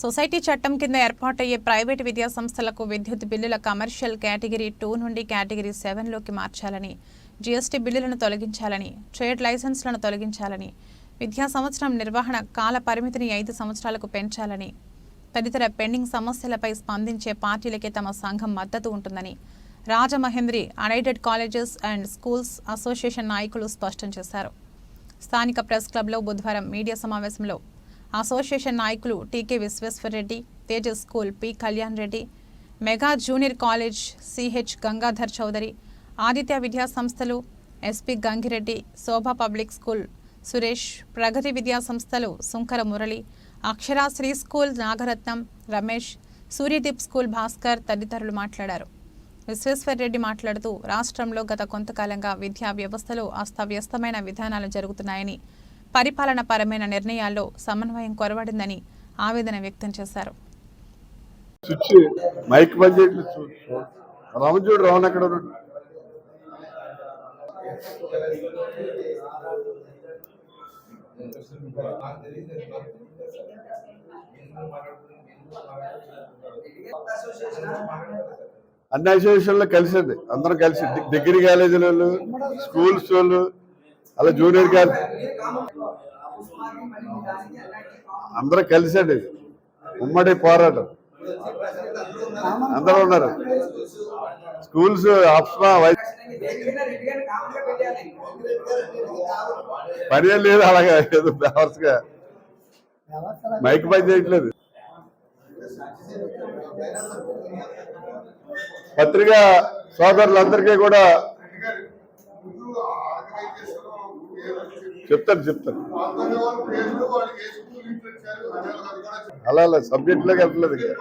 Society చట్టం కింద ఏర్పాటయ్యే private విద్యా సంస్థలకు విద్యుత్ బిల్లుల కమర్షియల్ కేటగిరీ టూ నుండి కేటగిరీ సెవెన్లోకి మార్చాలని జీఎస్టీ బిల్లులను తొలగించాలని ట్రేడ్ లైసెన్స్లను తొలగించాలని విద్యా సంవత్సరం నిర్వహణ కాల పరిమితిని ఐదు సంవత్సరాలకు పెంచాలని తదితర పెండింగ్ సమస్యలపై స్పందించే పార్టీలకే తమ సంఘం మద్దతు ఉంటుందని Rajamahendri unaided colleges and schools association నాయకులు స్పష్టం చేశారు. స్థానిక ప్రెస్ క్లబ్లో బుధవారం మీడియా సమావేశంలో అసోసియేషన్ నాయకులు TK Visweswarareddy Tejas school P Kalyan Reddy mega junior college CH Gangadhar Chowdary Aditya విద్యా సంస్థలు SP Gangireddy Shobha public school Suresh Pragati విద్యా సంస్థలు సుంకర మురళి అక్షరాశ్రీ స్కూల్ నాగరత్నం రమేష్ సూర్యదీప్ స్కూల్ భాస్కర్ తదితరులు మాట్లాడారు. విశ్వేశ్వరరెడ్డి మాట్లాడుతూ రాష్ట్రంలో గత కొంతకాలంగా విద్యా వ్యవస్థలో అస్తవ్యస్తమైన విధానాలు జరుగుతున్నాయని పరిపాలన పరమైన నిర్ణయాల్లో సమన్వయం కొరవడిందని ఆవేదన వ్యక్తం చేశారు. మైక్ చూడు రావణ్ అక్కడ అన్ని అసోసియేషన్లో కలిసింది. అందరం కలిసి డిగ్రీ కాలేజీల వాళ్ళు స్కూల్స్ వాళ్ళు అలా జూనియర్ గారు అందరం కలిసండి ఉమ్మడి పోరాటం. అందరూ ఉన్నారు. స్కూల్స్ అప్స్మా వై పని ఏం లేదు అలాగే ఏదో గా మైక్ పని చేయట్లేదు. పత్రిక సోదరులందరికీ కూడా చెప్తాను చెప్తాను అలా అలా సబ్జెక్ట్లోకి వెళ్ళలేదు ఇంకా.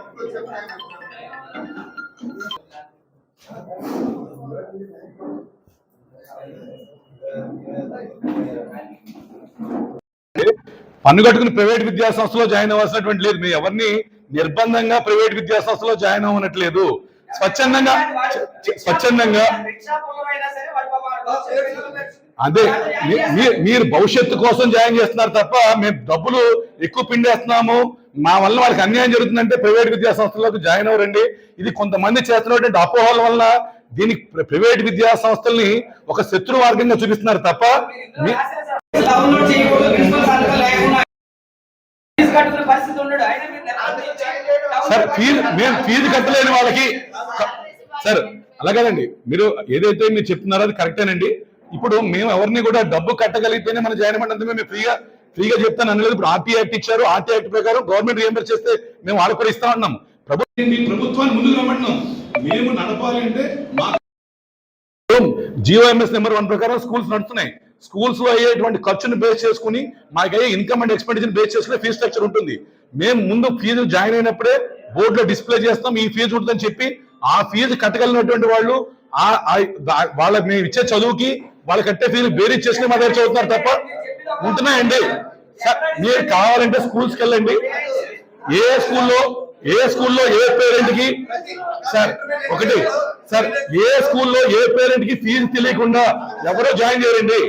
పన్ను కట్టుకుని ప్రైవేట్ విద్యా సంస్థలో జాయిన్ అవ్వాల్సినటువంటి లేదు. మేము ఎవరిని నిర్బంధంగా ప్రైవేట్ విద్యా సంస్థలో జాయిన్ అవ్వనట్లేదు. స్వచ్ఛందంగా స్వ- స్వచ్ఛందంగా అదే మీ- మీ- మీరు భవిష్యత్తు కోసం జాయిన్ చేస్తున్నారు తప్ప మేము డబ్బులు ఎక్కువ పిండేస్తున్నాము. మా వల్ల వాళ్ళకి అన్యాయం జరుగుతుందంటే ప్రైవేట్ విద్యా సంస్థలకు జాయిన్ అవ్వరండి. ఇది కొంతమంది చేస్తున్నటువంటి అపోహల వల్ల దీనికి ప్ర- ప్రైవేట్ విద్యా సంస్థల్ని ఒక శత్రు మార్గంగా చూపిస్తున్నారు తప్ప మీ- ఫీజు మీరు సార్ ఫీజు మేము ఫీజు కట్టలేని వాళ్ళకి సార్ అలాగేనండి మీరు ఏదైతే మీరు చెప్తున్నారో అది కరెక్టేనండి. ఇప్పుడు మేము ఎవరిని కూడా డబ్బు కట్టగలిగితేనే మనం జాయిన్ అవ్వడం మేము ఫ్రీగా ఫ్రీగా చెప్తాను. అనలేదు ఇప్పుడు ఆర్టీ యాక్ట్ ఇచ్చారు. ఆర్టీ యాక్ట్ ప్రకారం గవర్నమెంట్ రియంబర్ చేస్తే మేము వాళ్ళకు కూడా ఇస్తా ఉన్నాం ప్రభుత్వం ప్రభుత్వాన్ని ముందుకు రమ్మంటున్నాం. మేము నడపాలి అంటే మా జియోఎంఎస్ నెంబర్ వన్ ప్రకారం స్కూల్స్ నడుస్తున్నాయి. స్కూల్స్లో అయ్యేటువంటి ఖర్చును బేస్ చేసుకుని మాకు అయ్యే ఇన్కమ్ అండ్ ఎక్స్పెండిచర్ బేస్ చేసుకుని ఫీజు స్ట్రక్చర్ ఉంటుంది. మేము ముందు ఫీజు జాయిన్ అయినప్పుడే బోర్డులో డిస్ప్లే చేస్తాం. ఈ ఫీజు ఉంటుందని చెప్పి ఆ ఫీజు కట్టగలిగినటువంటి వాళ్ళు ఆ వాళ్ళ మేము ఇచ్చే చదువుకి వాళ్ళు కట్టే ఫీజు బేరీ చేసిన మా దగ్గర చదువుతున్నారు తప్ప? ఉంటున్నాయండి. సార్ మీరు కావాలంటే స్కూల్స్కి వెళ్ళండి. ఏ స్కూల్లో ఏ స్కూల్లో ఏ పేరెంట్కి? సార్ ఒకటి సార్ ఏ స్కూల్లో ఏ పేరెంట్కి ఫీజు తెలియకుండా ఎవరో జాయిన్ చేయరండి.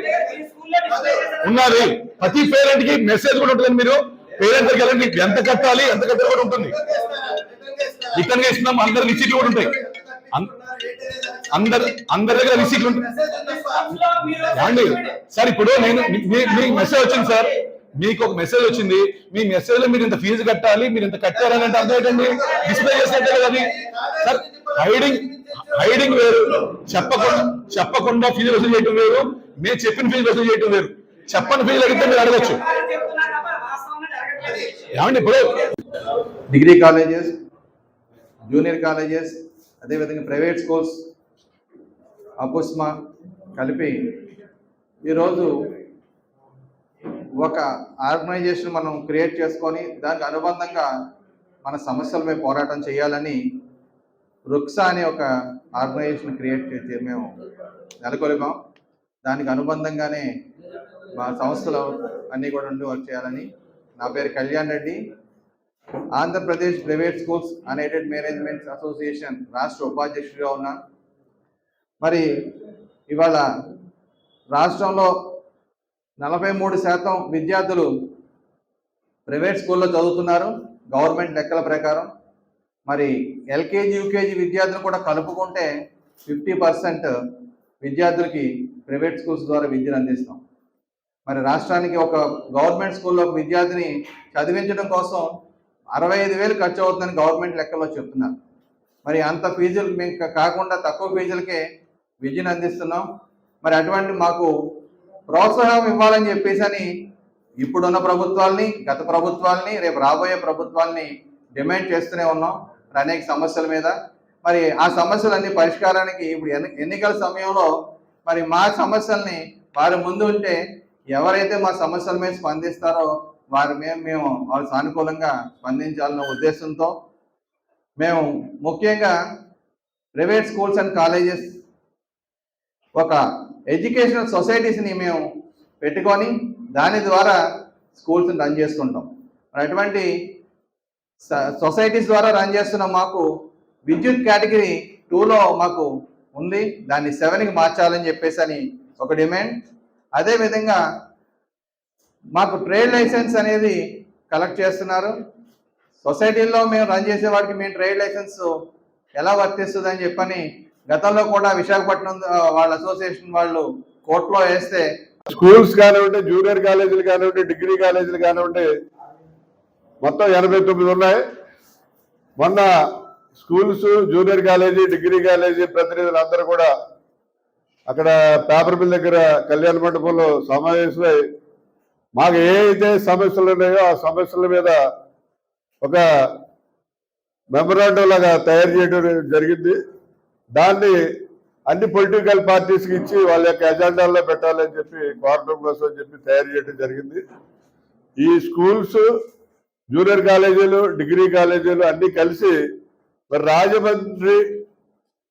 ఉన్నది. ప్రతి పేరెంట్కి మెసేజ్ కూడా ఉంటుంది మీరు. పేరెంట్ దగ్గర వెళ్ళండి. ఎంత కట్టాలి ఎంత కట్టాలి కూడా ఉంటుంది. రిటర్న్గా ఇస్తున్నాం అందరి రిసీట్లు కూడా ఉంటాయి. అందరి అందరి దగ్గర రిసీట్లు ఉంటాయి ఏమండి సార్ ఇప్పుడు నేను మీకు మెసేజ్ వచ్చింది సార్. మీకు ఒక మెసేజ్ వచ్చింది. మీ మెసేజ్లో మీరు ఇంత ఫీజు కట్టాలి మీరు ఇంత కట్టారని అంటే అర్థం ఏంటండి? డిస్ప్లే చేసినట్టే కదా సార్ హైడింగ్ హైడింగ్ వేరు. చెప్పకుండా చెప్పకుండా ఫీజు వసూలు చేయటం వేరు. మేము చెప్పిన ఫీజు వసూలు చేయటం వేరు. చెప్పని ఫీజు అడిగితే మీరు అడగచ్చు. ఏమండి ఇప్పుడు? డిగ్రీ కాలేజెస్ జూనియర్ కాలేజెస్ అదేవిధంగా ప్రైవేట్ స్కూల్స్ అబుస్మ కలిపి ఈరోజు ఒక ఆర్గనైజేషన్ మనం క్రియేట్ చేసుకొని దానికి అనుబంధంగా మన సమస్యలపై పోరాటం చేయాలని రుక్సా అనే ఒక ఆర్గనైజేషన్ క్రియేట్ చేసి మేము నెలకొల్పాం. దానికి అనుబంధంగానే మా సంస్థలు అన్నీ కూడా ఉండి వర్క్ చేయాలని నా పేరు Kalyan Reddy. Andhra Pradesh private schools unaided management association రాష్ట్ర ఉపాధ్యక్షుడిగా ఉన్నా మరి ఇవాళ రాష్ట్రంలో నలభై మూడు శాతం విద్యార్థులు ప్రైవేట్ స్కూల్లో చదువుతున్నారు గవర్నమెంట్ లెక్కల ప్రకారం. మరి ఎల్కేజీ యూకేజీ విద్యార్థులు కూడా కలుపుకుంటే ఫిఫ్టీ పర్సెంట్ విద్యార్థులకి ప్రైవేట్ స్కూల్స్ ద్వారా విద్యను అందిస్తాం. మరి రాష్ట్రానికి ఒక గవర్నమెంట్ స్కూల్లో విద్యార్థిని చదివించడం కోసం అరవై ఐదు వేలు ఖర్చు అవుతుందని గవర్నమెంట్ లెక్కల్లో చెప్తున్నారు. మరి అంత ఫీజులు మేము కాకుండా తక్కువ ఫీజులకే విద్యను అందిస్తున్నాం. మరి అటువంటి మాకు ప్రోత్సాహం ఇవ్వాలని చెప్పేసి అని ఇప్పుడున్న ప్రభుత్వాల్ని గత ప్రభుత్వాల్ని రేపు రాబోయే ప్రభుత్వాల్ని డిమాండ్ చేస్తూనే ఉన్నాం. అనేక సమస్యల మీద. మరి ఆ సమస్యలన్నీ పరిష్కారానికి ఇప్పుడు ఎన్ని- ఎన్నికల సమయంలో మరి మా సమస్యల్ని వారి ముందు ఉంటే ఎవరైతే మా సమస్యల మీద స్పందిస్తారో వారి మీద మేము వారు సానుకూలంగా స్పందించాలన్న ఉద్దేశంతో మేము ముఖ్యంగా ప్రైవేట్ స్కూల్స్ అండ్ కాలేజెస్ ఒక ఎడ్యుకేషనల్ సొసైటీస్ని మేము పెట్టుకొని దాని ద్వారా స్కూల్స్ని రన్ చేస్తుంటాం మరి అటువంటి సొసైటీస్ ద్వారా రన్ చేస్తున్న మాకు విద్యుత్ కేటగిరీ టూలో మాకు ఉంది. దాన్ని సెవెన్కి మార్చాలని చెప్పేసి అని ఒక డిమాండ్. అదేవిధంగా మాకు ట్రేడ్ లైసెన్స్ అనేది కలెక్ట్ చేస్తున్నారు. సొసైటీల్లో మేము రన్ చేసేవాడికి మేము ట్రేడ్ లైసెన్స్ ఎలా వర్తిస్తుంది అని చెప్పని గతంలో కూడా విశాఖపట్నం వాళ్ళ అసోసియేషన్ వాళ్ళు కోర్టులో వేస్తే స్కూల్స్ కానివ్వండి జూనియర్ కాలేజీలు కానివ్వండి డిగ్రీ కాలేజీలు కానివ్వండి మొత్తం ఎనభై తొమ్మిది ఉన్నాయి. మొన్న schools junior college degree college ప్రతినిధులు అందరూ కూడా అక్కడ పేపర్ మిల్ దగ్గర కళ్యాణ మండపంలో సమావేశమై మాకు ఏ అయితే సమస్యలు ఉన్నాయో ఆ సమస్యల మీద ఒక మెమరాండం లాగా తయారు చేయడం జరిగింది. దాన్ని అన్ని పొలిటికల్ పార్టీస్కి ఇచ్చి వాళ్ళ యొక్క ఎజెండాల్లో పెట్టాలని చెప్పి గవర్నమెంట్ కోసం అని చెప్పి తయారు చేయడం జరిగింది. ఈ స్కూల్స్ జూనియర్ కాలేజీలు డిగ్రీ కాలేజీలు అన్ని కలిసి మరి Rajahmundry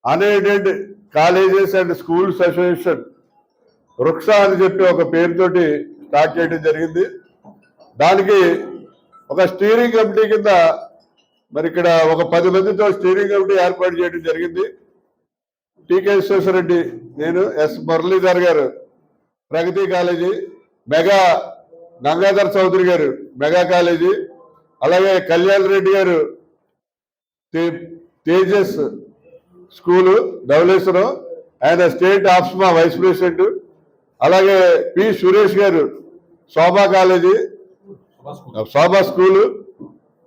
unaided colleges and schools association వృక్ష అని చెప్పి ఒక పేరుతోటి స్టార్ట్ చేయడం జరిగింది. దానికి ఒక స్టీరింగ్ కమిటీ కింద మరి ఇక్కడ ఒక పది మందితో స్టీరింగ్ కమిటీ ఏర్పాటు చేయడం జరిగింది. టీకే విశ్వేశ్వరరెడ్డి నేను ఎస్ మురళీధర్ గారు ప్రగతి కాలేజీ మెగా గంగాధర్ చౌదరి గారు మెగా కాలేజీ అలాగే కళ్యాణ్ రెడ్డి గారు తేజస్ స్కూలు ధవళేశ్వరం ఆయన స్టేట్ ఆప్స్మా వైస్ ప్రెసిడెంట్ అలాగే పి సురేష్ గారు శోభా కాలేజీ శోభా స్కూలు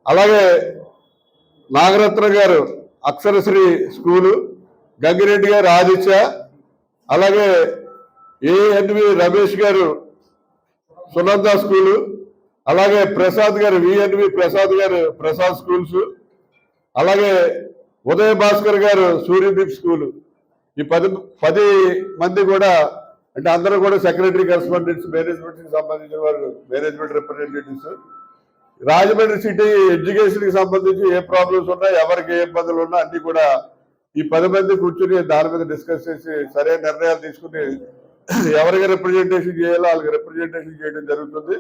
అలాగే నాగరత్న గారు అక్షరశ్రీ స్కూలు గంగిరెడ్డి గారు ఆదిత్య అలాగే ఏఎన్వి రమేష్ గారు సునంద స్కూలు అలాగే ప్రసాద్ గారు విఎన్వి ప్రసాద్ గారు ప్రసాద్ స్కూల్స్ అలాగే ఉదయ భాస్కర్ గారు సూర్యదీప్ స్కూలు. ఈ పది పది మంది కూడా అంటే అందరూ కూడా సెక్రటరీ కరెస్పాండెంట్స్ మేనేజ్మెంట్కి సంబంధించిన వారు మేనేజ్మెంట్ రిప్రజెంటేటివ్స్. రాజమండ్రి సిటీ ఎడ్యుకేషన్కి సంబంధించి ఏ ప్రాబ్లమ్స్ ఉన్నా ఎవరికి ఏ ఇబ్బందులు ఉన్నా అన్నీ కూడా ఈ పది మంది కూర్చుని దాని మీద డిస్కస్ చేసి సరైన నిర్ణయాలు తీసుకుని ఎవరికి రిప్రజెంటేషన్ చేయాలో వాళ్ళకి రిప్రజెంటేషన్ చేయడం జరుగుతుంది.